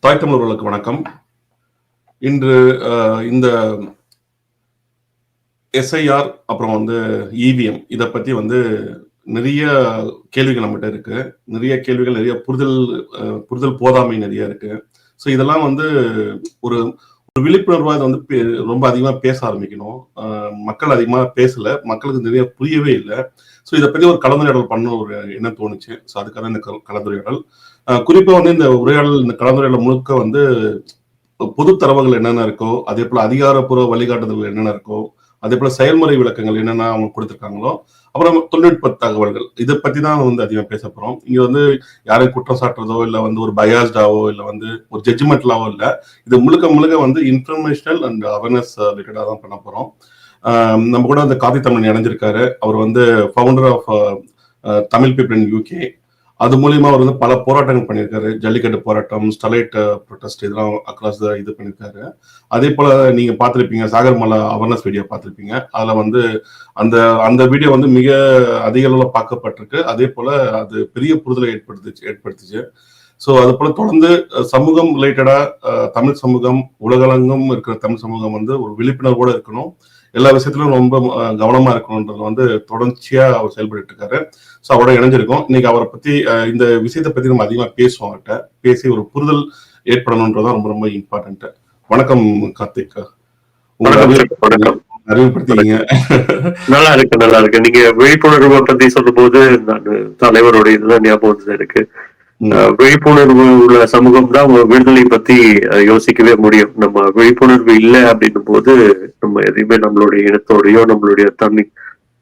தாய் தமிழர்களுக்கு வணக்கம். இன்று இந்த எஸ்ஐஆர் அப்புறம் வந்து இவிஎம் இதை பத்தி வந்து நிறைய கேள்விகள் நம்மகிட்ட இருக்கு. நிறைய கேள்விகள் நிறைய புரிதல் அஹ், புரிதல் போதாமை நிறைய இருக்கு. ஸோ இதெல்லாம் வந்து ஒரு ஒரு விழிப்புணர்வா இதை வந்து பே- ரொம்ப அதிகமா பேச ஆரம்பிக்கணும். அஹ், மக்கள் அதிகமா பேசல. மக்களுக்கு நிறைய புரியவே இல்லை. ஸோ இதை பற்றி ஒரு கலந்துரையாடல் பண்ண ஒரு எண்ணம் தோணுச்சு. ஸோ அதுக்காக இந்த கலந்துரையாடல். குறிப்பாக வந்து இந்த உரையாடல் இந்த கலந்துரையாடல் முழுக்க வந்து பொது தரவுகள் என்னென்ன இருக்கோ அதே போல் அதிகாரப்பூர்வ வழிகாட்டுதல்கள் என்னென்ன இருக்கோ அதே போல் செயல்முறை விளக்கங்கள் என்னென்ன அவங்க கொடுத்துருக்காங்களோ அப்புறம் தொழில்நுட்ப தகவல்கள். இதை பற்றி தான் வந்து அதிகமாக பேச போகிறோம் இங்கே வந்து யாரையும் குற்றம் சாட்டுறதோ இல்லை வந்து ஒரு பயாஸ்டாவோ இல்லை வந்து ஒரு ஜட்ஜ்மெண்ட்லாவோ இல்லை இது முழுக்க முழுக்க வந்து இன்ஃபர்மேஷனல் அண்ட் அவேர்னஸ் ரிலேட்டடாக தான் பண்ண போகிறோம் நம்ம கூட அந்த காதி தமிழ் இணைஞ்சிருக்காரு. அவர் வந்து founder of Tamil people in UK அது மூலியமா அவர் வந்து பல போராட்டங்கள் பண்ணியிருக்காரு. ஜல்லிக்கட்டு போராட்டம் ஸ்டலைட் ப்ரொட்டஸ்ட் இதெல்லாம் அக்ராஸ் இது பண்ணியிருக்காரு. அதே போல நீங்க பார்த்திருப்பீங்க சாகர்மலா அவேர்னஸ் வீடியோ பார்த்துருப்பீங்க. அதுல வந்து அந்த அந்த வீடியோ வந்து மிக அதிக அளவில் பார்க்கப்பட்டிருக்கு. அதே போல அது பெரிய புரிதலை ஏற்படுத்துச்சு ஏற்படுத்துச்சு. ஸோ அது போல தொடர்ந்து சமூகம் ரிலேட்டடா தமிழ் சமூகம் உலகளங்கும் இருக்கிற தமிழ் சமூகம் வந்து ஒரு விழிப்புணர்வோட இருக்கணும். எல்லா விஷயத்திலும் ரொம்ப கவனமா இருக்கணும்ன்றது வந்து தொடர்ச்சியா அவர் செயல்பட்டு இருக்காரு ஸோ அவரோட இணைஞ்சிருக்கோம். இன்னைக்கு அவரை பத்தி இந்த விஷயத்தை பத்தி நம்ம அதிகமா பேசுவோம் அவர்கிட்ட. பேசி ஒரு புரிதல் ஏற்படணுன்றதான் ரொம்ப ரொம்ப இம்பார்ட்டன்ட் வணக்கம் கார்த்திக். வணக்கம் அறிவு- சார், வணக்கம். அறிமுகப்படுத்திக்கீங்க நல்லா இருக்கு நல்லா இருக்கு. நீங்க விழிப்புணர்வு பத்தி சொல்லும் போது நான் தலைவரோட இதுதான் ஞாபகம். அஹ், விழிப்புணர்வு உள்ள சமூகம் தான் விடுதலை பத்தி யோசிக்கவே முடியும். நம்ம விழிப்புணர்வு இல்லை அப்படின்னும் போது நம்ம எதையுமே நம்மளுடைய இனத்தோடையோ நம்மளுடைய தனி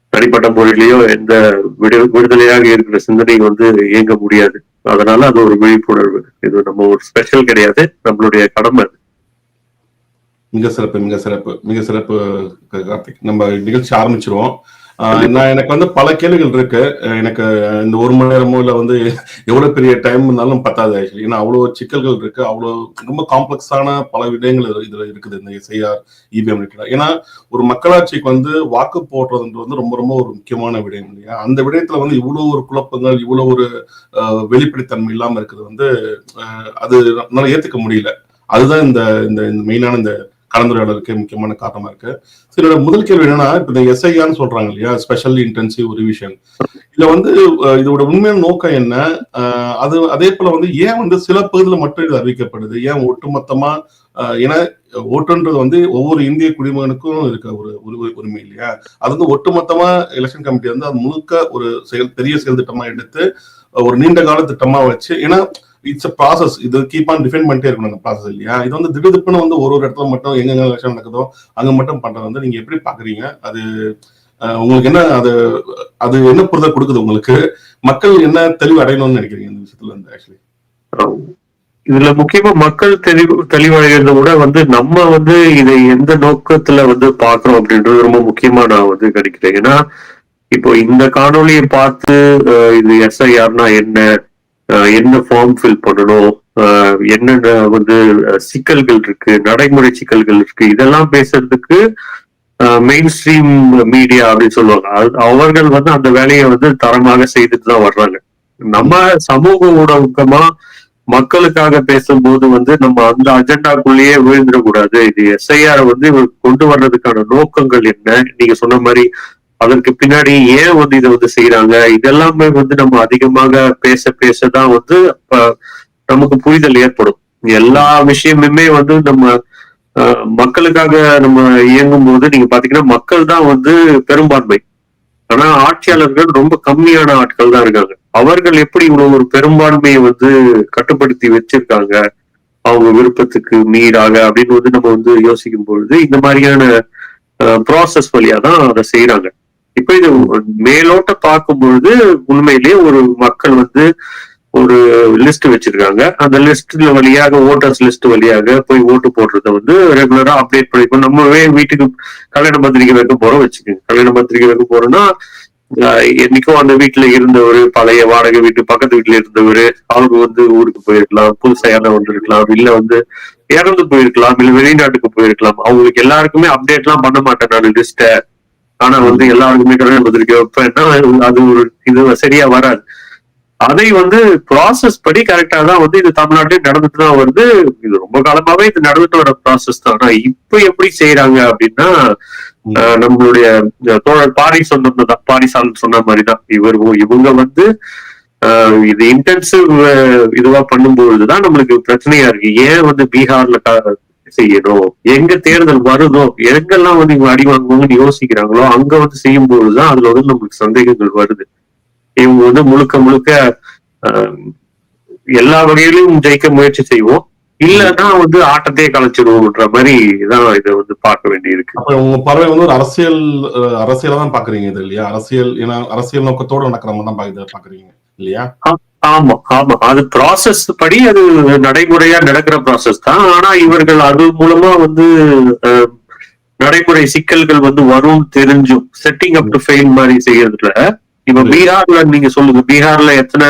தனிப்பட்ட முறையிலயோ எந்த விடு விடுதலையாக இருக்கிற சிந்தனை வந்து இயங்க முடியாது. அதனால அது ஒரு விழிப்புணர்வு. இது நம்ம ஒரு ஸ்பெஷல் கிடையாது. நம்மளுடைய கடமை மிக சிறப்பு மிக சிறப்பு மிக சிறப்பு கார்த்திக். நம்ம நிகழ்ச்சி ஆரம்பிச்சிருவோம். நான் எனக்கு வந்து பல கேள்விகள் இருக்கு. எனக்கு இந்த ஒரு மணி நேரமோ இல்ல வந்து எவ்வளவு பெரிய டைம் இருந்தாலும் பத்தாது ஆக்சுவலி ஏன்னா அவ்வளவு சிக்கல்கள் இருக்கு. அவ்வளவு ரொம்ப காம்ப்ளெக்ஸான பல விடயங்கள் இதில் இதுல இருக்குது. இந்த எஸ்ஐஆர் இபிஎம் ஏன்னா ஒரு மக்களாட்சிக்கு வந்து வாக்கு போடுறதுன்றது வந்து ரொம்ப ரொம்ப ஒரு முக்கியமான விடயம் இல்லையா? அந்த விடயத்துல வந்து இவ்வளவு ஒரு குழப்பங்கள் இவ்வளவு ஒரு வெளிப்படைத்தன்மை இல்லாம இருக்குது வந்து அது என்னால ஏத்துக்க முடியல. அதுதான் இந்த இந்த இந்த மெயினான இந்த கலந்துரையாடலுக்கு முக்கியமான காரணமா இருக்கு. சரி என்னோட முதல் கேள்வி என்னன்னா இப்ப இந்த எஸ்ஐஆன்னு சொல்றாங்க இல்லையா? ஸ்பெஷல் இன்டென்சிவ் ரிவிஷன் இதுல வந்து இதோட உண்மையான நோக்கம் என்ன? அது அதே போல வந்து ஏன் வந்து சில பகுதியில் மட்டும் இது அறிவிக்கப்படுது? ஏன் ஒட்டுமொத்தமா ஏன்னா ஓட்டுன்றது வந்து ஒவ்வொரு இந்திய குடிமகனுக்கும் இருக்க ஒரு உரிமை இல்லையா? அது வந்து ஒட்டுமொத்தமா எலெக்ஷன் கமிட்டி வந்து அது முழுக்க ஒரு செயல் பெரிய செயல் திட்டமா எடுத்து ஒரு நீண்ட கால திட்டமா வச்சு ஏன்னா இட்ஸ் அ ப்ராசஸ் இது கீப் ஆன் டிஃபைன் பண்ணிட்டே இருக்கணும் அந்த ப்ராசஸ் இல்லையா? இது வந்து திடுதிப்புன்னு வந்து ஒரு ஒரு இடத்துல மட்டும் எங்கெங்க எலெக்ஷன் நடக்குதோ அங்க மட்டும் பண்றது வந்து நீங்க எப்படி பாக்குறீங்க? அது உங்களுக்கு என்ன அது அது என்ன புரிதல் கொடுக்குது உங்களுக்கு? மக்கள் என்ன தெளிவு அடையணும்னு நினைக்கிறீங்க இந்த விஷயத்துல இருந்து ஆக்சுவலி இதுல முக்கியமா மக்கள் தெளிவு தெளிவடைகிறத விட வந்து நம்ம வந்து இதை எந்த நோக்கத்துல வந்து பாக்குறோம் அப்படின்றது ரொம்ப முக்கியமா நான் வந்து கிடைக்கிறேன் ஏன்னா இப்போ இந்த காணொளியை பார்த்து இது எஸ்ஐஆர்னா என்ன? என்ன ஃபார்ம் ஃபில் பண்ணணும் என்னென்ன வந்து சிக்கல்கள் இருக்கு நடைமுறை சிக்கல்கள் இருக்கு இதெல்லாம் பேசுறதுக்கு மெயின் ஸ்ட்ரீம் மீடியா அப்படின்னு சொல்லுவாங்க. அவர்கள் வந்து அந்த வேலையை வந்து தரமாக செய்துட்டு தான் வர்றாங்க. நம்ம சமூக ஊடகமா மக்களுக்காக பேசும்போது வந்து நம்ம அந்த அஜெண்டாக்குள்ளேயே விழுந்துடக்கூடாது. இது எஸ்ஐஆர் வந்து இவர் கொண்டு வர்றதுக்கான நோக்கங்கள் என்ன? நீங்க சொன்ன மாதிரி அதற்கு பின்னாடி ஏன் வந்து இதை வந்து செய்யறாங்க இதெல்லாமே வந்து நம்ம அதிகமாக பேச பேசதான் வந்து நமக்கு புரிதல் ஏற்படும். எல்லா விஷயமுமே வந்து நம்ம மக்களுக்காக நம்ம இயங்கும் போது நீங்க பாத்தீங்கன்னா மக்கள் தான் வந்து பெரும்பான்மை. ஆனா ஆட்சியாளர்கள் ரொம்ப கம்மியான ஆட்கள் தான் இருக்காங்க. அவர்கள் எப்படி இவ்வளவு ஒரு பெரும்பான்மையை வந்து கட்டுப்படுத்தி வச்சிருக்காங்க? அவங்க விருப்பத்துக்கு மீறாக அப்படின்னு வந்து நம்ம வந்து யோசிக்கும் பொழுது இந்த மாதிரியான ப்ராசஸ் வழியா தான் அதை செய்யறாங்க இப்ப இது மேலோட்ட பார்க்கும் பொழுது உண்மையிலேயே ஒரு மக்கள் வந்து ஒரு லிஸ்ட் வச்சிருக்காங்க. அந்த லிஸ்ட்ல வழியாக ஓட்டர்ஸ் லிஸ்ட் வழியாக போய் ஓட்டு போடுறத வந்து ரெகுலரா அப்டேட் பண்ணிப்போம் நம்மவே வீட்டுக்கு கல்யாண பத்திரிக்கை வைக்க போறோம் வச்சுக்கோங்க. கல்யாண பத்திரிக்கை வைக்க போறோம்னா என்னைக்கும் அந்த வீட்டுல இருந்தவர் பழைய வாடகை வீட்டு பக்கத்து வீட்டுல இருந்தவர் அவங்க வந்து ஊருக்கு போயிருக்கலாம் புதுசா யாரும் வந்திருக்கலாம் இல்ல வந்து இறந்து போயிருக்கலாம் இல்ல வெளிநாட்டுக்கு போயிருக்கலாம். அவங்களுக்கு எல்லாருக்குமே அப்டேட் எல்லாம் பண்ண மாட்டேன் நான் லிஸ்ட ஆனா வந்து எல்லாருக்குமே கல்யாண பத்திரிக்கை வைப்பேன்னா அது ஒரு இது சரியா வராது. அதை வந்து ப்ராசஸ் படி கரெக்டா தான் வந்து இது தமிழ்நாட்டிலே நடந்துட்டு தான் வருது. இது ரொம்ப காலமாவே இது நடந்துட்டு வர ப்ராசஸ் தான். ஆனா இப்ப எப்படி செய்யறாங்க அப்படின்னா நம்மளுடைய தோழர் பாரி சொன்னதுதான் பாரிசாலன் சொன்ன மாதிரிதான் இவர் இவங்க வந்து இது இன்டென்சிவ் இதுவா பண்ணும்பொழுதுதான் நம்மளுக்கு பிரச்சனையா இருக்கு. ஏன் வந்து பீகார்ல செய்யணும் எங்க தேர்தல் வருதோ? எங்கெல்லாம் வந்து இவங்க அடி வாங்குவாங்கன்னு யோசிக்கிறாங்களோ அங்க வந்து செய்யும் பொழுதுதான் அதுல வந்து நம்மளுக்கு சந்தேகங்கள் வருது. இவங்க வந்து முழுக்க முழுக்க எல்லா வகையிலும் ஜெயிக்க முயற்சி செய்வோம். இல்லன்னா வந்து ஆட்டத்தையே கலைச்சிடுவோம்ன்ற மாதிரி தான் இதை வந்து பார்க்க வேண்டியிருக்கு. அப்ப உங்க பார்வை வந்து ஒரு அரசியல் அரசியலா தான் பாக்குறீங்க இது இல்லையா? அரசியல் ஏன்னா அரசியல் நோக்கத்தோட நடக்கிற மாதிரி தான் பாக்குறீங்க இல்லையா? ஆமா ஆமா. அது ப்ராசஸ் படி அது நடைமுறையா நடக்கிற ப்ராசஸ் தான். ஆனா இவர்கள் அது மூலமா வந்து நடைமுறை சிக்கல்கள் வந்து வரும் தெரிஞ்சும். செட்டிங் அப் டு ஃபெயில் மாதிரி செய்யறதுல. இப்ப. பீகார்ல நீங்க சொல்லுங்க. பீகார்ல எத்தனை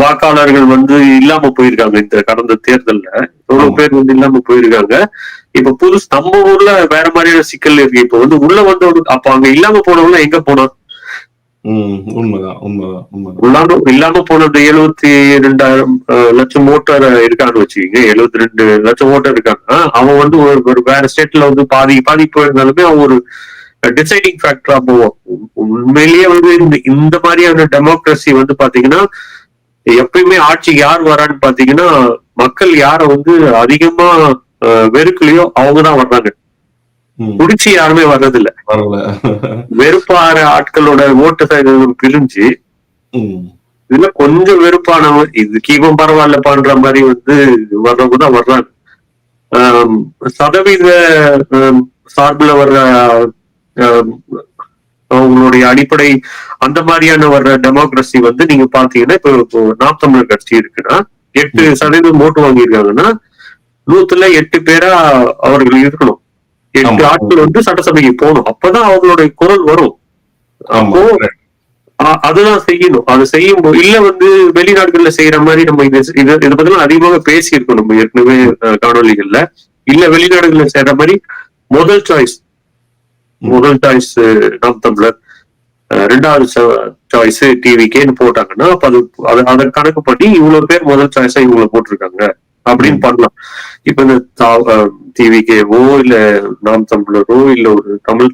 வாக்காளர்கள் வந்து இல்லாம போயிருக்காங்க இந்த கடந்த தேர்தல்ல. எவ்வளவு. பேர் வந்து இல்லாம போயிருக்காங்க. இப்ப புதுசு நம்ம ஊர்ல வேற மாதிரியான சிக்கல் இருக்கு. இப்ப வந்து உள்ள வந்தவங்க அப்ப அங்க இல்லாம போனவங்க எங்க போனா? உம் உண்மைதான் உண்மைதான் உண்மைதான். இல்லாம இல்லாம போனது எழுபத்தி ரெண்டாயிரம் லட்சம் ஓட்டர் இருக்கான்னு வச்சுக்கீங்க. எழுபத்தி ரெண்டு லட்சம் ஓட்டர் இருக்காங்க. அவன் வந்து ஒரு ஒரு வேற ஸ்டேட்ல வந்து பாதி பாதி போயிருந்தாலுமே அவன் ஒரு டிசைடிங் ஃபேக்டரா போவோம் உண்மையிலேயே வந்து இந்த இந்த மாதிரியான டெமோக்ரஸி வந்து பாத்தீங்கன்னா எப்பயுமே ஆட்சிக்கு யார் வரான்னு பாத்தீங்கன்னா மக்கள் யார வந்து அதிகமா வெறுக்கலையோ அவங்கதான் வர்றாங்க. உம் குடிச்சு யாருமே வர்றதில்ல. வரல. வெறுப்பாற ஆட்களோட ஓட்டு சதவீதம் பிரிஞ்சு இதுல கொஞ்சம் இதுக்கு இவன் பரவாயில்லப்பான்ற மாதிரி வந்து வர்றவங்க தான் வர்றாங்க. சதவீத சார்புல வர்ற அவங்களுடைய அடிப்படை அந்த மாதிரியான வர்ற டெமோக்ரஸி வந்து நீங்க பாத்தீங்கன்னா இப்போ இப்போ நாம் தமிழர் கட்சி இருக்குன்னா எட்டு சதவீதம் ஓட்டு வாங்கியிருக்காங்கன்னா நூத்துல எட்டு பேரா அவர்கள் இருக்கணும். எட்டு. ஆட்கள் வந்து சட்டசபைக்கு போகணும். அப்பதான் அவங்களுடைய குரல் வரும். அப்போ அதுதான் செய்யணும். அது செய்யும் இல்ல வந்து வெளிநாடுகள்ல செய்யற மாதிரி நம்ம இது இது இதை பத்தி அதிகமாக பேசியிருக்கோம் நம்ம ஏற்கனவே அஹ், காணொளிகள்ல. இல்ல வெளிநாடுகள்ல செய்யற மாதிரி முதல் சாய்ஸ் முதல் சாய்ஸ் நாம் தமிழர். ரெண்டாவது சாய்ஸ் டிவிக்கேன்னு போட்டாங்கன்னா அப்ப அது அது- கணக்கு பண்ணி இவ்வளவு பேர் முதல் சாய்ஸா இவ்வளவு போட்டிருக்காங்க. அப்படின்னு பண்ணலாம். இப்ப இந்த டிவிகேவோ இல்ல நாம் தமிழரோ இல்ல ஒரு தமிழ்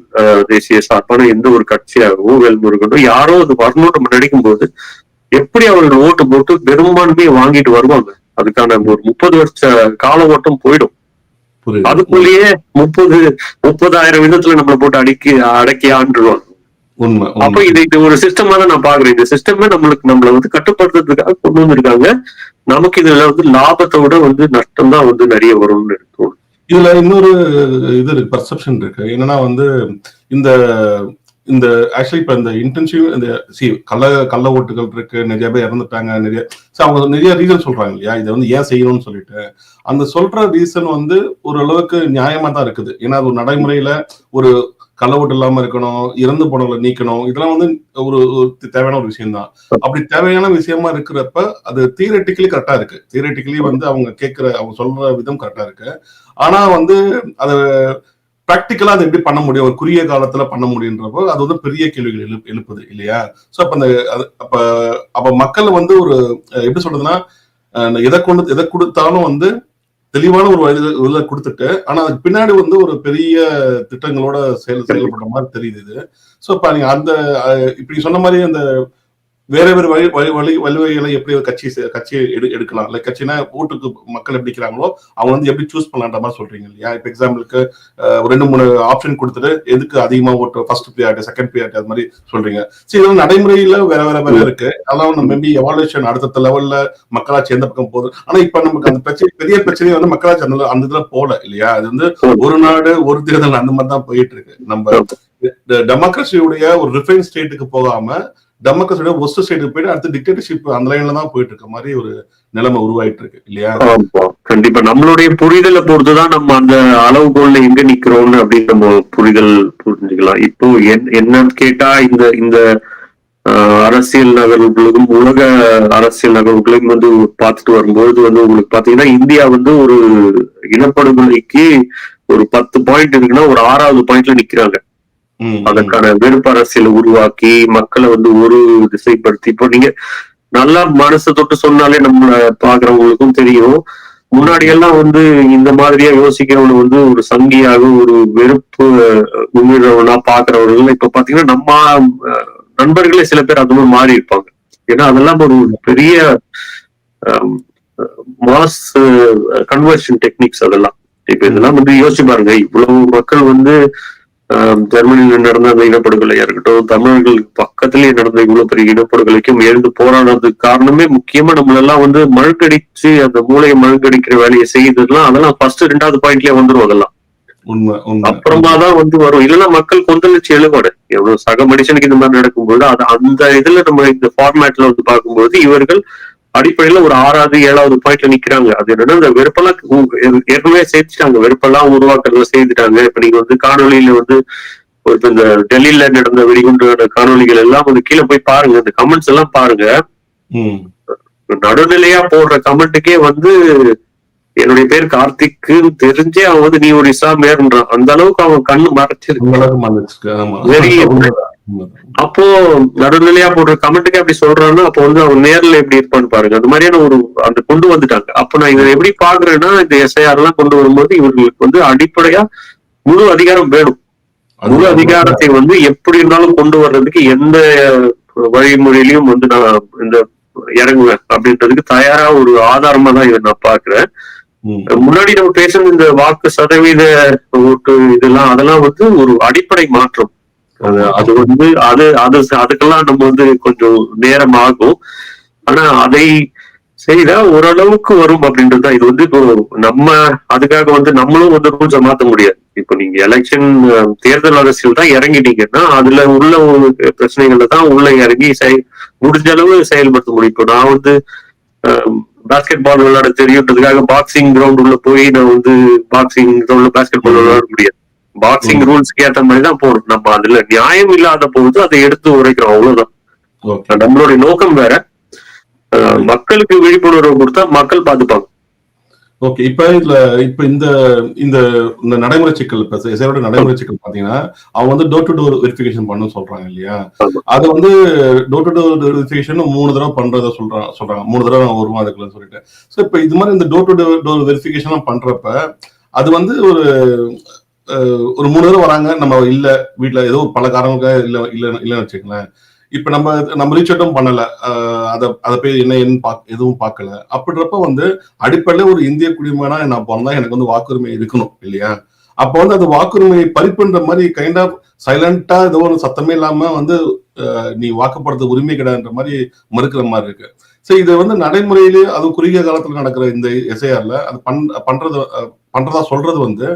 தேசிய சார்பான எந்த ஒரு கட்சியாகவோ வேல்முருகனோ யாரோ அது வரணும்னு நம்ம நினைக்கும் போது எப்படி அவர்கள் ஓட்டு போட்டு பெரும்பான்மையை வாங்கிட்டு வருவாங்க? அதுக்கான ஒரு முப்பது வருஷ கால ஓட்டம் போயிடும். அதுக்குள்ளேயே முப்பது முப்பதாயிரம் விதத்துல நம்மள போட்டு அடக்கி அடக்கி ஆண்டுருவாங்க உண்மை அப்ப இது இது ஒரு சிஸ்டமா தான் நான் பாக்குறேன் இந்த சிஸ்டமே நம்மளுக்கு நம்மள வந்து கட்டுப்படுத்துறதுக்காக கொண்டு வந்திருக்காங்க. நமக்கு இதுல வந்து லாபத்தை விட வந்து நஷ்டம் தான் வந்து நிறைய வரும்னு தோணுது. இதுல இன்னொரு இது இருக்கு பர்செப்ஷன் இருக்கு. என்னன்னா வந்து இந்த இந்த ஆக்சுவலி இப்ப இந்த இன்டென்சிவ் இந்த சி கள்ள கள்ள ஓட்டுகள் இருக்கு. நிறைய பேர் இறந்துட்டாங்க. நிறைய சரி அவங்க நிறைய ரீசன் சொல்றாங்க இல்லையா? இதை வந்து ஏன் செய்யணும்னு சொல்லிட்டு. அந்த சொல்ற ரீசன் வந்து ஓரளவுக்கு நியாயமா தான் இருக்குது. ஏன்னா அது ஒரு நடைமுறையில ஒரு கள்ள இல்லாம இருக்கணும் இறந்து போனவங்களை நீக்கணும் இதெல்லாம் வந்து ஒரு ஒரு தேவையான ஒரு விஷயம் தான் அப்படி தேவையான விஷயமா இருக்கிறப்ப அது தியரட்டிக்கலி கரெக்டா இருக்கு. தியரட்டிக்கலி வந்து அவங்க கேட்கிற அவங்க சொல்ற விதம் கரெக்டா இருக்கு. ஆனா வந்து அது ப்ராக்டிக்கலா அதை எப்படி பண்ண முடியும்? ஒரு குறுகிய காலத்துல பண்ண முடியுன்றப்போ அது வந்து பெரிய கேள்விகள் எழு எழுப்புது இல்லையா? சோ அப்ப அந்த அது அப்ப அப்ப மக்கள் வந்து ஒரு எப்படி சொல்றதுன்னா எதை கொண்டு எதை கொடுத்தாலும் வந்து தெளிவான ஒரு வழி- இதுல கொடுத்துட்டு ஆனா அதுக்கு பின்னாடி வந்து ஒரு பெரிய திட்டங்களோட செயல் செயல்படுற மாதிரி தெரியுது இது. சோ இப்ப நீங்க அந்த இப்படி சொன்ன மாதிரி அந்த வேற வேற வழி வழி வழி வழிவகைகளை எப்படி ஒரு கட்சி கட்சியை எடு எடுக்கலாம்? லைக் கட்சினா ஓட்டுக்கு மக்கள் எப்படி இருக்கிறாங்களோ அவங்க வந்து எப்படி சூஸ் பண்ணலான்ற மாதிரி சொல்றீங்க இல்லையா? இப்ப எக்ஸாம்பிளுக்கு ரெண்டு மூணு ஆப்ஷன் கொடுத்துட்டு எதுக்கு அதிகமா ஓட்டு ஃபர்ஸ்ட் ப்ரியாரிட்டி செகண்ட் ப்ரியாரிட்டி அது மாதிரி சொல்றீங்க. சரி இதெல்லாம் நடைமுறையில வேற வேற வேற இருக்கு. அதெல்லாம் வந்து மேபி எவாலுவேஷன் அடுத்த லெவல்ல மக்களாட்சி எந்த பக்கம் போகுது. ஆனா இப்ப நமக்கு அந்த பிரச்சனை பெரிய பிரச்சனை வந்து மக்களாட்சி அந்த அந்த இதுல போல இல்லையா? அது வந்து ஒரு நாடு ஒரு தேர்தல் அந்த மாதிரி தான் போயிட்டு இருக்கு. நம்ம டெமோக்ரஸியுடைய ஒரு ரிஃபைன் ஸ்டேட்டுக்கு போகாம டெமோக்ரஸியோட ஒஸ்ட் சைடு போயிட்டு அடுத்து டிக்டேட்டர்ஷிப் அந்த லைன்ல தான் போயிட்டு இருக்க மாதிரி ஒரு நிலைமை உருவாயிட்டு இருக்கு இல்லையா? கண்டிப்பா. நம்மளுடைய புரிதலை பொறுத்துதான் நம்ம அந்த அளவுகோல்ல எங்க நிக்கிறோம்னு அப்படின்னு நம்ம புரிதல் புரிஞ்சுக்கலாம். இப்போ என்- என்னன்னு கேட்டா இந்த இந்த ஆஹ், அரசியல் நகர்வுகளுக்கும் உலக அரசியல் நகர்வுகளையும் வந்து பார்த்துட்டு வரும்போது வந்து உங்களுக்கு பாத்தீங்கன்னா இந்தியா வந்து ஒரு இனப்படுகொலைக்கு ஒரு பத்து பாயிண்ட் இருக்குன்னா ஒரு ஆறாவது பாயிண்ட்ல நிக்கிறாங்க. அதற்கான வெறுப்பு அரசியலை உருவாக்கி மக்களை வந்து ஒரு திசைப்படுத்தி. இப்போ நீங்க நல்லா மனசை தொட்டு சொன்னாலே நம்மள பாக்குறவங்களுக்கும் தெரியும். முன்னாடி எல்லாம் வந்து இந்த மாதிரியா யோசிக்கிறவங்க வந்து ஒரு சங்கியாக ஒரு வெறுப்பு உண்மையிறவனா பாக்குறவர்கள் இப்ப பாத்தீங்கன்னா நம்ம அஹ், நண்பர்களே சில பேர் அது மாதிரி மாறி இருப்பாங்க. ஏன்னா அதெல்லாம் ஒரு பெரிய மாஸ் கன்வர்ஷன் டெக்னிக்ஸ் அதெல்லாம். இப்ப இதெல்லாம் வந்து யோசிச்சு பாருங்க. இவ்வளவு மக்கள் வந்து ஜெர்மனியில நடந்த அந்த இனப்படுகொலையா இருக்கட்டும் தமிழர்களுக்கு பக்கத்திலேயே நடந்த இவ்வளவு பெரிய இனப்படுகொலைக்கும் எழுந்து போராடுறதுக்கு காரணமே முக்கியமா நம்மளெல்லாம் வந்து மழுக்கடிச்சு அந்த மூளையை மழுக்கடிக்கிற வேலையை செய்ததுலாம் அதெல்லாம் ஃபர்ஸ்ட் ரெண்டாவது பாயிண்ட்லயே வந்துரும் அதெல்லாம். அப்புறமா தான் வந்து வரும். இல்லைன்னா மக்கள் கொந்தளிச்சு எழுவாடு எவ்வளவு சக மனுஷனுக்கு இந்த மாதிரி நடக்கும்போது அது அந்த இதுல நம்ம இந்த ஃபார்மேட்ல வந்து பார்க்கும்போது இவர்கள் அடிப்படையில ஒரு ஆறாவது ஏழாவது பாயிண்ட்ல நிக்கிறாங்க. அது என்னன்னா இந்த வெறுப்பெல்லாம் ஏற்கனவே சேர்த்துட்டாங்க வெறுப்பெல்லாம் உருவாக்குறத செய்துட்டாங்க. இப்ப நீங்க வந்து காணொலியில வந்து இப்ப இந்த டெல்லியில நடந்த வெடிகுண்டு காணொலிகள் எல்லாம் வந்து கீழே போய் பாருங்க. இந்த கமெண்ட்ஸ் எல்லாம் பாருங்க. நடுநிலையா போடுற கமெண்ட்டுக்கே வந்து என்னுடைய பேர் கார்த்திக்கு தெரிஞ்சே அவன் வந்து நீ ஒரு இஸ்லாமியர்ன்றான் அந்த அளவுக்கு அவன் கண்ணு மறைச்சிருக்கு. இந்த அப்போ நடுநிலையா போடுற கமெண்ட்டுக்கு அப்படி சொல்றான்னா அப்போ வந்து அவன் நேர்ல எப்படி இருப்பான்னு பாருங்க. அந்த மாதிரியான ஒரு அந்த கொண்டு வந்துட்டாங்க. அப்ப நான் இதை எப்படி பாக்குறேன்னா இந்த எஸ்ஐஆர் எல்லாம் கொண்டு வரும்போது இவர்களுக்கு வந்து அடிப்படையா முழு அதிகாரம் வேணும். முழு அது அதிகாரத்தை வந்து எப்படி இருந்தாலும் கொண்டு வர்றதுக்கு எந்த வழிமுறையிலையும் வந்து நான் இந்த இறங்குவேன் அப்படின்றதுக்கு தயாரா ஒரு ஆதாரமா தான் இதை நான் பாக்குறேன் முன்னாடி நம்ம பேசுன இந்த வாக்கு சதவீத ஓட்டு இதெல்லாம் அதெல்லாம் வந்து ஒரு அடிப்படை மாற்றம். அது அது வந்து அது அது அதுக்கெல்லாம் நம்ம வந்து கொஞ்சம் நேரம் ஆகும் ஆனா அதை செய்தா ஓரளவுக்கு வரும் அப்படின்றது தான். இது வந்து இப்போ நம்ம அதுக்காக வந்து நம்மளும் வந்து ரூல்ஸை மாத்த முடியாது. இப்போ நீங்க எலெக்ஷன் தேர்தல் அரசியல் தான் இறங்கிட்டீங்கன்னா அதுல உள்ள பிரச்சனைகள்ல தான் உள்ள இறங்கி செய் முடிஞ்ச அளவு செயல்படுத்த முடியும். இப்போ நான் வந்து பாஸ்கெட் பால் விளையாட தெரியுன்றதுக்காக பாக்ஸிங் கிரவுண்ட் உள்ள போய் நான் வந்து பாக்ஸிங் கிரவுண்ட்ல பாஸ்கெட் பால் விளையாட முடியாது. பாக்ஸிங் ரூல்ஸ்க்கு ஏத்த மாதிரி தான் போகணும் நம்ம அதுல நியாயம் இல்லாத போது அதை எடுத்து உரைக்கிறோம். அவ்வளவுதான். நம்மளுடைய நோக்கம் வேற. மக்களுக்கு விழிப்புணர்வு கொடுத்தா மக்கள் பார்த்துப்பாங்க ஓகே. இப்ப இதுல இப்ப இந்த இந்த இந்த நடைமுறை சிக்கல் இப்ப எஸ்ஐயோட நடைமுறை சிக்கல் பாத்தீங்கன்னா அவங்க வந்து டோர் டு டோர் வெரிஃபிகேஷன் பண்ண சொல்றாங்க இல்லையா. அது வந்து டோர் டு டோர் வெரிஃபிகேஷன் மூணு தடவை பண்றத சொல்றாங்க சொல்றாங்க. மூணு தடவை நான் வருவோம் அதுக்குள்ள சொல்லிட்டு. சோ இப்ப இது மாதிரி இந்த டோர் டு டோர் வெரிஃபிகேஷன் பண்றப்ப அது வந்து ஒரு ஒரு மூணு பேரும் வராங்க. நம்ம இல்ல வீட்டுல ஏதோ பல காரணங்களுக்காக இல்ல இல்ல இல்லைன்னு வச்சுக்கங்களேன். இப்ப நம்ம நம்ம ரீச் அவுட்டும் பண்ணல. அதை அத போய் என்ன என்ன பா எதுவும் பார்க்கல. அப்படின்றப்ப வந்து அடிப்படையில ஒரு இந்திய குடிமகனா நான் பிறந்தா எனக்கு வந்து வாக்குரிமை இருக்கணும் இல்லையா? அப்ப வந்து அது வாக்குரிமை பறிப்புன்ற மாதிரி கைண்ட் ஆஃப் சைலண்டா ஏதோ ஒரு சத்தமே இல்லாம வந்து நீ வாக்குப்படுத்த உரிமை கிடையாதுன்ற மாதிரி மறுக்கிற மாதிரி இருக்கு. சோ இது வந்து நடைமுறையிலே அது குறுகிய காலத்துல நடக்கிற இந்த எஸ்ஐஆர்ல அது பண் பண்றது பண்றதா சொல்றது வந்து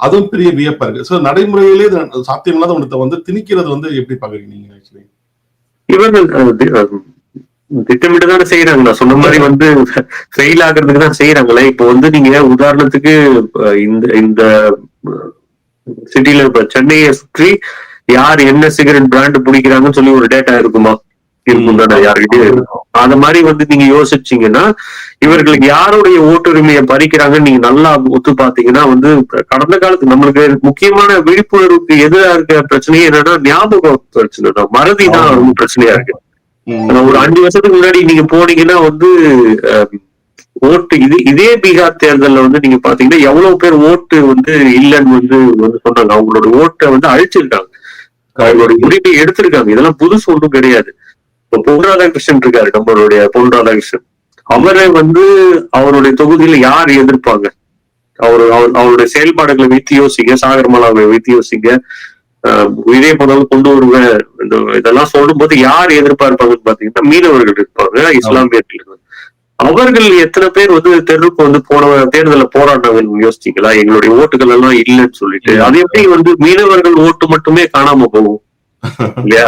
அதுவும் பெரிய வியப்பா இருக்கு. ஸோ நடைமுறையிலே சாத்தியம் இல்லாத ஒன்றத்தை வந்து திணிக்கிறது வந்து எப்படி பாக்குறீங்க நீங்க ஆக்சுவலி இவர்கள் திட்டமிட்டு தானே செய்யறாங்க நான் சொன்ன மாதிரி வந்து ஃபெயில் ஆகுறதுக்கு தான் செய்யறாங்களே இப்போ வந்து நீங்க உதாரணத்துக்கு இந்த இந்த சிட்டில இப்ப சென்னையை சுற்றி யார் என்ன சிகரெட் பிராண்ட் பிடிக்கிறாங்கன்னு சொல்லி ஒரு டேட்டா இருக்குமா? இருக்கும் தானே யாருக்கிட்டயும் இருக்கும். அந்த மாதிரி வந்து நீங்க யோசிச்சீங்கன்னா இவர்களுக்கு யாருடைய ஓட்டுரிமையை பறிக்கிறாங்கன்னு நீங்க நல்லா ஒத்து பாத்தீங்கன்னா வந்து கடந்த காலத்து நம்மளுக்கு முக்கியமான விழிப்புணர்வுக்கு எதிராக இருக்க பிரச்சனையே என்னன்னா ஞாபக பிரச்சனை தான். மறதி தான் ரொம்ப பிரச்சனையா இருக்கு. ஒரு அஞ்சு வருஷத்துக்கு முன்னாடி நீங்க போனீங்கன்னா வந்து ஓட்டு இது இதே பீகார் தேர்தல்ல வந்து நீங்க பாத்தீங்கன்னா எவ்வளவு பேர் ஓட்டு வந்து இல்லைன்னு வந்து வந்து சொன்னாங்க. அவங்களோட ஓட்டை வந்து அழிச்சிருக்காங்க. அவங்களோட உரிமை எடுத்திருக்காங்க. இதெல்லாம் புதுசு ஒன்றும் கிடையாது. இப்போ பொன் ராதாகிருஷ்ணன் இருக்காரு நம்மளுடைய பொன் ராதாகிருஷ்ணன். அவரை வந்து அவருடைய தொகுதியில யார் எதிர்ப்பாங்க? அவர் அவருடைய செயல்பாடுகளை வைத்து யோசிங்க சாகர்மலாவை வைத்து யோசிங்க. இதே போனாலும் கொண்டு வருவேன் இந்த இதெல்லாம் சொல்லும்போது யார் எதிர்பார்ப்பாங்கன்னு பாத்தீங்கன்னா மீனவர்கள் இருப்பாங்க இஸ்லாமியர்கள் இருப்பாங்க. அவர்கள் எத்தனை பேர் வந்து தெருவுக்கு வந்து போன தேர்தல போராட்டம் யோசிச்சீங்களா? எங்களுடைய ஓட்டுகள் எல்லாம் இல்லைன்னு சொல்லிட்டு. அது எப்படி வந்து மீனவர்கள் ஓட்டு மட்டுமே காணாம போகும்? இல்லையா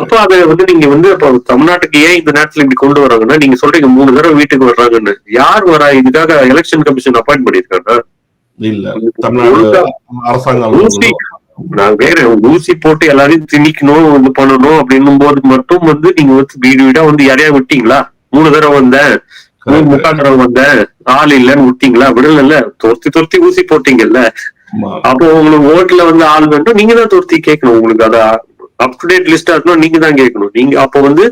அப்ப அதை வந்து நீங்க வந்து அப்ப தமிழ்நாட்டுக்கு ஏன் இந்த நேரத்துல இப்படி கொண்டு வராங்கன்னா நீங்க சொல்றீங்க மூணு தடவை வீட்டுக்கு வர்றாங்கன்னு. யார் வரா? இதுக்காக எலெக்ஷன் கமிஷன் அப்பாயிண்ட் பண்ணிருக்காங்க இல்ல தமிழ்நாடு அரசாங்கம் நான் வேற ஊசி போட்டு எல்லாரையும் திணிக்கணும் இது பண்ணணும் அப்படின்னும் போது மட்டும் வந்து நீங்க வந்து வீடு வீடா வந்து யாரையா விட்டீங்களா? மூணு தடவை வந்தேன். முக்கால் தடவை வந்தேன். ஆள் இல்லைன்னு விட்டீங்களா? விடல துரத்தி துரத்தி ஊசி போட்டீங்கல்ல. அப்போ உங்களுக்கு ஓட்டுல வந்து ஆள் வேண்டும் நீங்க தான் துரத்தி கேட்கணும். உங்களுக்கு அத அப் டு டேட் லிஸ்டா இருக்கணும் நீங்க தான் கேட்கணும். நீங்க அப்போ வந்து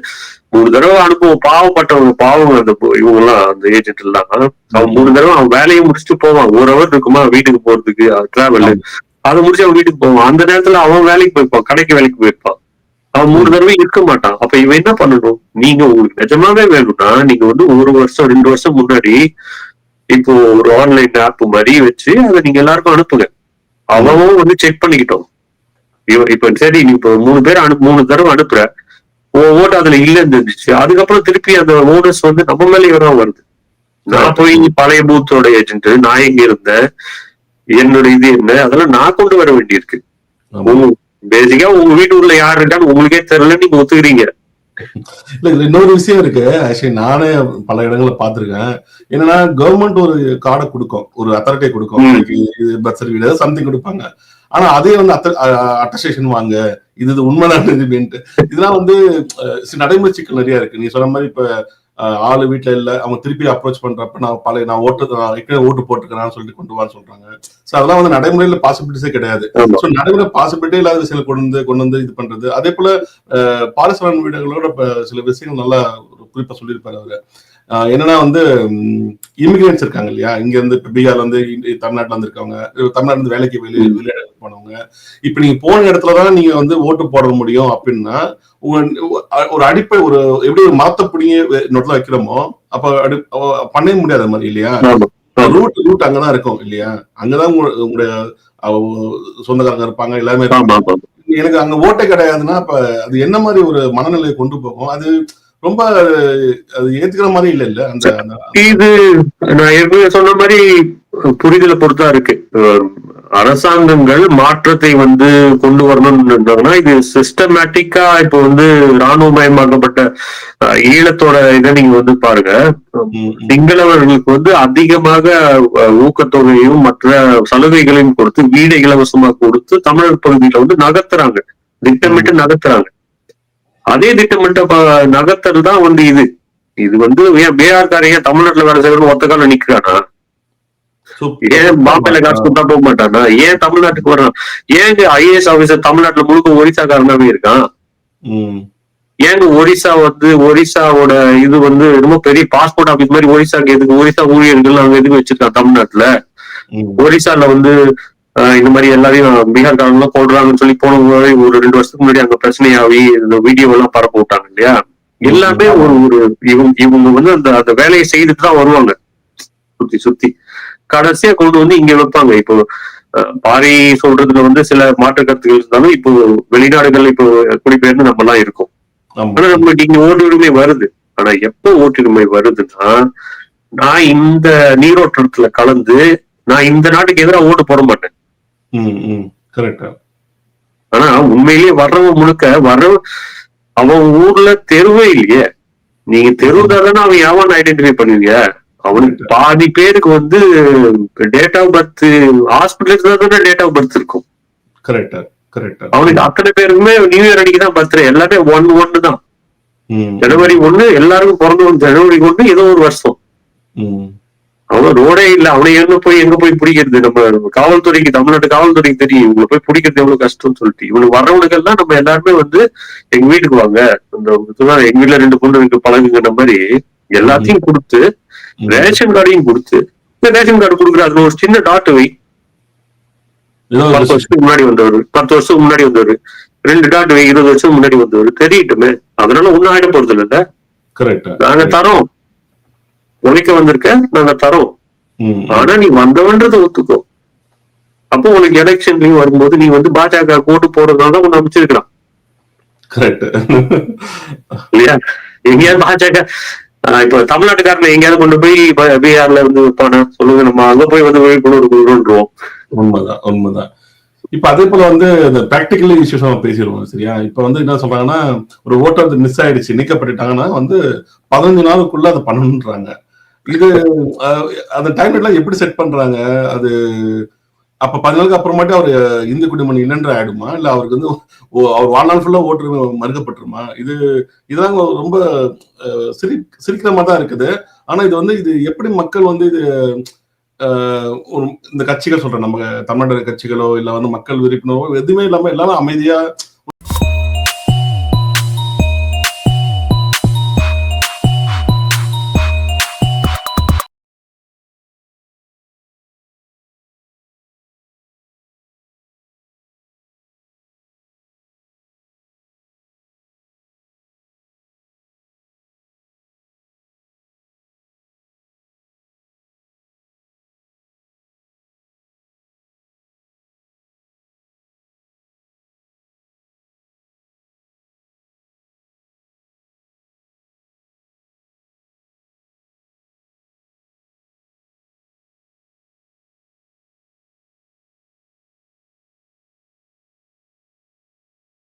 மூணு தடவை அனுப்புவோம் பாவப்பட்டவங்க பாவம் அந்த இவங்க எல்லாம் அந்த ஏஜென்ட் எல்லாம். அவன் மூணு தடவை அவன் வேலையை முடிச்சுட்டு போவான் ஒரு ஹவர் இருக்குமா? வீட்டுக்கு போறதுக்கு டிராவல் அதை முடிச்சு அவன் வீட்டுக்கு போவான் அந்த நேரத்துல அவன் வேலைக்கு போயிருப்பான் கடைக்கு வேலைக்கு போயிருப்பான். அவன் மூணு தடவை இருக்க மாட்டான். அப்ப இவன் என்ன பண்ணணும்? நீங்க உங்களுக்கு நிஜமாவே வேணும்னா நீங்க வந்து ஒரு வருஷம் ரெண்டு வருஷம் முன்னாடி இப்போ ஒரு ஆன்லைன் ஆப் மாதிரி வச்சு அதை நீங்க எல்லாருக்கும் அனுப்புங்க. அவன் வந்து செக் பண்ணிக்கிட்டோம். இப்ப சரி நீ இப்போ மூணு பேர் அனு மூணு தடவை அனுப்புற. ஓட்டு அதுல இல்லைன்னு இருந்துச்சு அதுக்கப்புறம் திருப்பி அந்த ஓனர்ஸ் வந்து நம்ம மேல இவரம் வருது. நான் போய் பழைய பூத்தோட ஏஜென்ட் நான் எங்க இருந்தேன்? என்னோட இது என்ன? அதெல்லாம் நான் கொண்டு வர வேண்டியிருக்கு. பேசிக்கா உங்க வீட்டு உள்ள யார் இருக்கான்னு உங்களுக்கே தெரியல நீங்க ஒத்துக்கிறீங்க. இல்ல இதுல இன்னொரு விஷயம் இருக்கு. ஆக்சுவலி நானே பல இடங்கள்ல பாத்திருக்கேன் என்னன்னா கவர்மெண்ட் ஒரு கார்டை கொடுக்கும். ஒரு அத்தாரிட்டியை கொடுக்கும். இது பர்த் சர்டிபிகேட் சம்திங் கொடுப்பாங்க. ஆனா அதே வந்து அட்டஸ்டேஷன் வாங்க. இது உண்மைதான் இதுமேன்ட்டு இதெல்லாம் வந்து நடைமுறை சிக்கல் நிறைய இருக்கு. நீ சொன்ன மாதிரி இப்ப ஆளு வீட்டுல இல்ல. அவங்க திருப்பி அப்ரோச் பண்றப்ப நான் பழைய நான் ஓட்டு நான் ஏற்கனவே ஓட்டு போட்டுக்கிறேன்னு சொல்லிட்டு கொண்டு வான்னு சொல்றாங்க. சோ அதெல்லாம் வந்து நடைமுறையில பாசிபிலிட்டிஸே கிடையாது. சோ நடைமுறை பாசிபிலிட்டி இல்லாத விஷயங்களை கொண்டு வந்து கொண்டு வந்து இது பண்றது. அதே போல பாரிசலன் வீடுகளோட சில விஷயங்கள் நல்லா குறிப்பா சொல்லியிருப்பாரு அவரு. என்னன்னா வந்து இமிகிரன்ஸ் இருக்காங்க இல்லையா? இங்க இருந்து இப்ப பீகார்ல இருந்து தமிழ்நாட்டுல இருந்து இருக்கவங்க தமிழ்நாட்டுல இருந்து வேலைக்கு வெளியே வெளியே போனவங்க. இப்ப நீங்க போன இடத்துலதான் நீங்க வந்து ஓட்டு போட முடியும் அப்படின்னா ஒரு அடிப்படை ஒரு எப்படி ஒரு மரத்தை பிடிங்க நோட்டில் வைக்கிறோமோ அப்ப அடி பண்ணவே முடியாத மாதிரி இல்லையா. ரூட் ரூட் அங்கதான் இருக்கும் இல்லையா? அங்கதான் உங்க- உங்களுடைய சொந்தக்காரங்க இருப்பாங்க எல்லாமே எனக்கு அங்க ஓட்டே கிடையாதுன்னா அப்ப அது என்ன மாதிரி ஒரு மனநிலையை கொண்டு போகும்? அது ரொம்ப அது ஏத்துக்கிற மாதிரி இல்ல இல்ல? அந்த இது நான் ஏற்கனவே சொன்ன மாதிரி புரிதலை பொறுத்தா இருக்கு. அரசாங்கங்கள் மாற்றத்தை வந்து கொண்டு வரணும்னு இருந்தாங்கன்னா இது சிஸ்டமேட்டிக்கா இப்போ வந்து ராணுவமயமாக்கப்பட்ட ஈழத்தோட இதை நீங்க வந்து பாருங்க. சிங்களவர்களுக்கு வந்து அதிகமாக ஊக்கத்தொகையும் மற்ற சலுகைகளையும் கொடுத்து வீடை இலவசமா கொடுத்து தமிழர் பகுதியில வந்து நகர்த்துறாங்க. திட்டமிட்டு நகர்த்துறாங்க. அதே திட்டமிட்ட நகர்த்தல் தான் வந்து இது. இது வந்து ஏன் பீகார்காரங்க தமிழ்நாட்டுல வேலை செய்யணும் ஒத்த கால நிக்கிறானா. ஏன் பாம்பேல காசு கொடுத்தா போக மாட்டானா ஏன் தமிழ்நாட்டுக்கு வர்றான்? ஏங்க ஐஏஎஸ் ஆபீசர் தமிழ்நாட்டுல முழுக்க ஒரிசாக்காரனாவே இருக்கான்? ஏங்க ஒரிசா வந்து ஒரிசாவோட இது வந்து ரொம்ப பெரிய பாஸ்போர்ட் ஆபீஸ் மாதிரி ஒரிசாக்கு எதுக்கு ஒரிசா ஊழியர்கள் அங்க எதுக்கு வச்சிருக்கான் தமிழ்நாட்டுல. ஒரிசால வந்து இந்த மாதிரி எல்லாரையும் பீகார்காரங்க எல்லாம் போடுறாங்கன்னு சொல்லி போன ஒரு ரெண்டு வருஷத்துக்கு முன்னாடி அங்க பிரச்சனையாகி இந்த வீடியோ எல்லாம் பரப்ப விட்டாங்க இல்லையா? எல்லாமே ஒரு ஒரு இவங்க இவங்க வந்து அந்த அந்த வேலையை செய்துட்டு தான் வருவாங்க. சுத்தி சுத்தி. கடைசியா கொண்டு வந்து இங்க வைப்பாங்க. இப்போ பாரி சொல்றதுல வந்து சில மாற்று கருத்துக்கள் இருந்தாலும் இப்போ வெளிநாடுகள் இப்போ குடிபெயர்ந்து நம்ம எல்லாம் இருக்கோம். ஆனா நம்மளுக்கு இங்க ஓட்டுரிமை வருது. ஆனா எப்போ ஓட்டுரிமை வருதுன்னா நான் இந்த நீரோட்டத்துல கலந்து நான் இந்த நாட்டுக்கு எதிராக ஓட்டு போட மாட்டேன். ஆனா உண்மையிலேயே வர்றவன் முழுக்க வர்ற அவன் ஊர்ல தெருவே இல்லையே. நீங்க தெருவு தானே அவன் எவன் ஐடென்டிஃபை பண்ணுவீங்க? அவனுக்கு பாதி பேருக்கு வந்து டேட் ஆஃப் பர்த் ஹாஸ்பிட்டலுக்கு தானே டேட் ஆஃப் பர்த் இருக்கும். Correct, correct. அவனுக்கு அத்தனை பேருக்குமே நியூ இயர் அன்னைக்கு தான் பர்த்டே எல்லாமே ஒன் ஒன்னு தான். ஜனவரி ஒண்ணு எல்லாருக்கும் பிறந்தவன் ஜனவரி ஒண்ணு ஏதோ ஒரு வருஷம். அவன் ரோடே இல்ல. அவனை எங்க போய் எங்க போய் பிடிக்கிறது? நம்ம காவல்துறைக்கு தமிழ்நாட்டு காவல்துறைக்கு தெரியும். இவங்களை போய் பிடிக்கிறது எவ்வளவு கஷ்டம்னு சொல்லிட்டு. இவனுக்கு வர்றவனுக்கு எல்லாம் நம்ம எல்லாருமே வந்து எங்க வீட்டுக்கு வாங்க. இந்த சொன்னாரு, எங்க வீட்டுல ரெண்டு பொண்ணு இருக்கு பழகுங்கிற மாதிரி எல்லாத்தையும் கொடுத்து. ரேஷன் கார்டையும் கொடுத்து இந்த ரேஷன் கார்டு கொடுக்குற அதுல ஒரு சின்ன டாட் வை. பத்து வருஷத்துக்கு முன்னாடி வந்தவர். பத்து வருஷத்துக்கு முன்னாடி வந்தவர். ரெண்டு டாட் வை இருபது வருஷம் முன்னாடி வந்தவர். தெரியட்டுமே. அதனால ஒண்ணும் ஆயிட போறது இல்ல. நாங்க தரோம். உழைக்க வந்திருக்க நாங்க தரோம் ஆனா நீ வந்தவன்றதை ஒத்துக்கோ. அப்போ உனக்கு எலெக்ஷன்லயும் வரும்போது நீ வந்து பாஜக ஓட்டு போடுறதுனால தான் உன்னை correct. இல்லையா? எங்கேயாவது பாஜக இப்ப தமிழ்நாட்டுக்காரனை எங்கேயாவது கொண்டு போய் பீகார்ல இருந்து வைப்பானா சொல்லுங்க நம்ம அங்க போய் வந்து விழிப்புணர்வு கொண்டுருவோம் உண்மைதான் உண்மைதான். இப்ப அதே போல வந்து இந்த பிராக்டிக்கல் இஷ்யூஸ் நம்ம பேசிடுவோம் சரியா? இப்ப வந்து என்ன சொல்றாங்கன்னா ஒரு ஓட்டர் மிஸ் ஆயிடுச்சு நீக்கப்பட்டுட்டாங்கன்னா வந்து பதினஞ்சு நாளுக்குள்ள அதை பண்ணணுன்றாங்க இது அஹ், அந்த டைம் எல்லாம் எப்படி செட் பண்றாங்க? அது அப்ப பதினாலுக்கு அப்புறமாட்டி அவர் இந்து குடிமணி இல்லைன்ற ஆயிடுமா? இல்ல அவருக்கு வந்து அவர் வாழ்நாள் ஃபுல்லா ஓட்டு மறுக்கப்பட்டுருமா? இது இதெல்லாம் ரொம்ப அஹ், சிரி சிரிக்கிற மாதிரி தான் இருக்குது. ஆனா இது வந்து இது எப்படி மக்கள் வந்து இது ஒரு இந்த கட்சிகள் சொல்றேன் நம்ம தமிழ்நாடு கட்சிகளோ இல்ல வந்து மக்கள் விழிப்புணர்வோ எதுவுமே இல்லாம எல்லாரும் அமைதியா